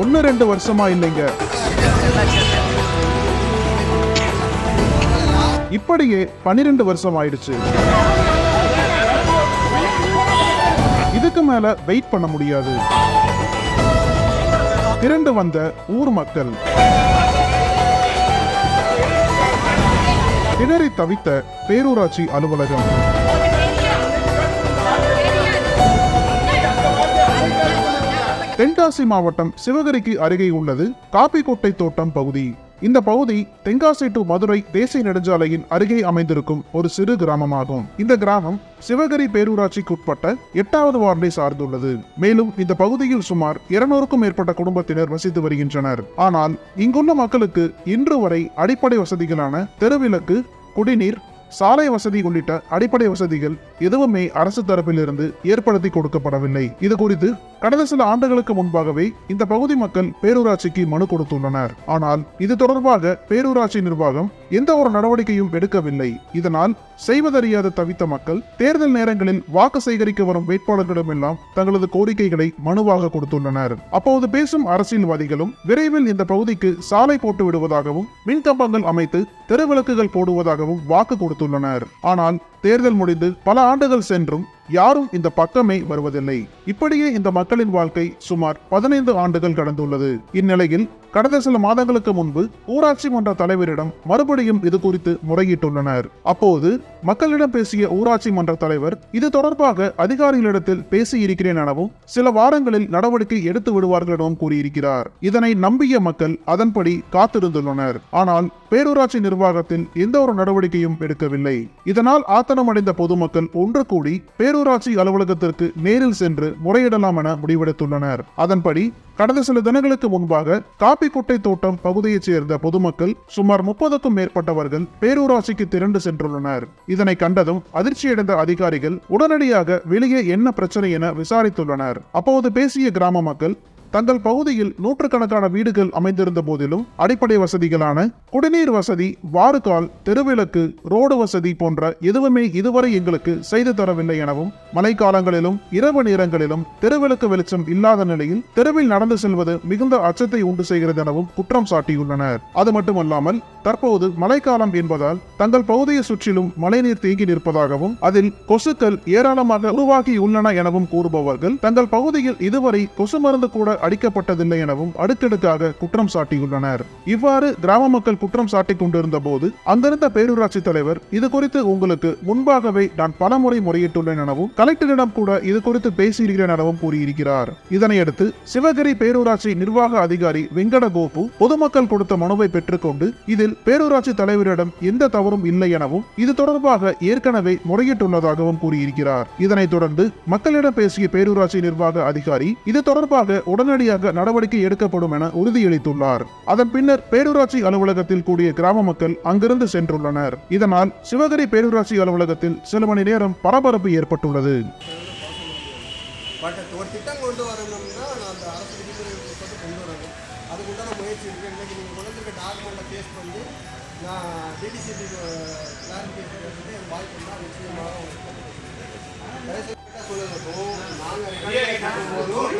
ஒன்னு ரெண்டு வருஷமா இல்லைங்க. இப்படியே பன்னிரெண்டு வருஷம் ஆயிடுச்சு. இதுக்கு மேல வெயிட் பண்ண முடியாது. திரண்டு வந்த ஊர் மக்கள். திணறி தவித்த பேரூராட்சி அலுவலகம். தென்காசி மாவட்டம் சிவகிரிக்கு அருகே உள்ளது காப்பிக்கோட்டை தோட்டம் பகுதி. இந்த பகுதி தென்காசி டு மதுரை தேசிய நெடுஞ்சாலையின் அருகே அமைந்திருக்கும் ஒரு சிறு கிராமமாகும். இந்த கிராமம் சிவகிரி பேரூராட்சிக்கு உட்பட்ட எட்டாவது வார்டை சார்ந்துள்ளது. மேலும் இந்த பகுதியில் சுமார் இருநூறுக்கும் மேற்பட்ட குடும்பத்தினர் வசித்து வருகின்றனர். ஆனால் இங்குள்ள மக்களுக்கு இன்று வரை அடிப்படை வசதிகளான தெருவிளக்கு குடிநீர் சாலை வசதி உள்ளிட்ட அடிப்படை வசதிகள் எதுவுமே அரசு தரப்பிலிருந்து ஏற்படுத்தி கொடுக்கப்படவில்லை. இது குறித்து கடந்த சில ஆண்டுகளுக்கு முன்பாகவே இந்த பகுதி மக்கள் பேரூராட்சிக்கு மனு கொடுத்துள்ளனர். ஆனால் இது தொடர்பாக பேரூராட்சி நிர்வாகம் எந்த ஒரு நடவடிக்கையும் எடுக்கவில்லை. இதனால் செய்வதறியாத தவித்த மக்கள் தேர்தல் நேரங்களில் வாக்கு சேகரிக்க வரும் வேட்பாளர்களிடமெல்லாம் தங்களது கோரிக்கைகளை மனுவாக கொடுத்துள்ளனர். அப்போது பேசும் அரசியல்வாதிகளும் விரைவில் இந்த பகுதிக்கு சாலை போட்டு விடுவதாகவும் மின் கம்பங்கள் அமைத்து தெருவிளக்குகள் போடுவதாகவும் வாக்கு கொடுத்துள்ளனர். ஆனால் தேர்தல் முடிந்து பல ஆண்டுகள் சென்றும் யாரும் இந்த பக்கமே வருவதில்லை. இப்படியே இந்த மக்களின் வாழ்க்கை சுமார் பதினைந்து ஆண்டுகள் கடந்துள்ளது. இந்நிலையில் கடந்த சில மாதங்களுக்கு முன்பு ஊராட்சி மன்ற தலைவரிடம் மறுபடியும் இது குறித்து முறையிட்டுள்ளனர். அப்போது மக்களிடம் பேசிய ஊராட்சி மன்ற தலைவர் இது தொடர்பாக அதிகாரிகளிடத்தில் பேசியிருக்கிறேன் எனவும் சில வாரங்களில் நடவடிக்கை எடுத்து விடுவார்கள் எனவும் கூறியிருக்கிறார். இதனை நம்பிய மக்கள் அதன்படி காத்திருந்துள்ளனர். ஆனால் பேரூராட்சி நிர்வாகத்தில் எந்த ஒரு நடவடிக்கையும் எடுக்கவில்லை. இதனால் சாத்தனமடைந்த பொதுமக்கள் ஒன்று கூடி பேரூராட்சி அலுவலகத்திற்கு நேரில் சென்று முறையிடலாம் என முடிவெடுத்துள்ளனர். அதன்படி கடந்த சில தினங்களுக்கு முன்பாக காப்பிக்குட்டை தோட்டம் பகுதியைச் சேர்ந்த பொதுமக்கள் சுமார் முப்பதுக்கும் மேற்பட்டவர்கள் பேரூராட்சிக்கு திரண்டு சென்றுள்ளனர். இதனை கண்டதும் அதிர்ச்சியடைந்த அதிகாரிகள் உடனடியாக வெளியே என்ன பிரச்சனை என விசாரித்துள்ளனர். அப்போது பேசிய கிராம மக்கள் தங்கள் பகுதியில் நூற்றுக்கணக்கான வீடுகள் அமைந்திருந்த போதிலும் அடிப்படை வசதிகளான குடிநீர் வசதி வாறுகால் தெருவிளக்கு ரோடு வசதி போன்ற எதுவுமே இதுவரை எங்களுக்கு செய்து தரவில்லை எனவும் மழைக்காலங்களிலும் இரவு நேரங்களிலும் தெருவிளக்கு வெளிச்சம் இல்லாத நிலையில் தெருவில் நடந்து செல்வது மிகுந்த அச்சத்தை உண்டு செய்கிறது எனவும் குற்றம் சாட்டியுள்ளனர். அது மட்டுமல்லாமல் தற்போது மழைக்காலம் என்பதால் தங்கள் பகுதியை சுற்றிலும் மழைநீர் தேங்கி நிற்பதாகவும் அதில் கொசுக்கள் ஏராளமாக உருவாகி உள்ளன எனவும் கூறுபவர்கள் தங்கள் பகுதியில் இதுவரை கொசு மருந்து கூட அடிக்கப்பட்டதில்லை எனவும் அடுக்கடுக்காக குற்றம் சாட்டியுள்ளனர். இவ்வாறு கிராம மக்கள் குற்றம் சாட்டிக் கொண்டிருந்த போது அங்கிருந்த பேரூராட்சி தலைவர் இது குறித்து உங்களுக்கு முன்பாகவே நான் பலமுறை முறையிட்டுள்ளேன் எனவும் கலெக்டரிடம் கூட இது குறித்து பேசியிருக்கிறேன் எனவும் கூறியிருக்கிறார். இதனையடுத்து சிவகிரி பேரூராட்சி நிர்வாக அதிகாரி வெங்கட கோபு பொதுமக்கள் கொடுத்த மனுவை பெற்றுக்கொண்டு இதில் பேரூராட்சி தலைவரிடம் எந்த தவறும் இல்லை எனவும் இது தொடர்பாக ஏற்கனவே முறையிட்டுள்ளதாகவும் கூறியிருக்கிறார். இதனைத் தொடர்ந்து மக்களிடம் பேசிய பேரூராட்சி நிர்வாக அதிகாரி இது தொடர்பாக உடனே உடனடியாக நடவடிக்கை எடுக்கப்படும் என உறுதியளித்துள்ளார். அதன் பின்னர் பேரூராட்சி அலுவலகத்தில் கூடிய கிராம மக்கள் அங்கிருந்து சென்றுள்ளனர். இதனால் சிவகிரி பேரூராட்சி அலுவலகத்தில் சில மணி நேரம் பரபரப்பு ஏற்பட்டுள்ளது. பட் ஒரு திட்டம் கொண்டு வரணும்னா நான் அந்த அரசு விதிமுறைகளுக்கு உட்பட்டு கொண்டு வரணும். அதுக்கு உண்டான முயற்சி இருக்குது இன்றைக்கி நீங்கள் கொண்டு வந்திருக்க டாக்குமெண்ட்டை பேஸ் பண்ணி நான் டிடிசிபி கிளாரிஃபிகேஷன் எடுத்துட்டு என் வாய்ப்பு இருந்தால் நிச்சயமாக உங்களுக்கு சொல்லுங்க இப்போ நாங்கள் ஒண்ணுமே நம்ம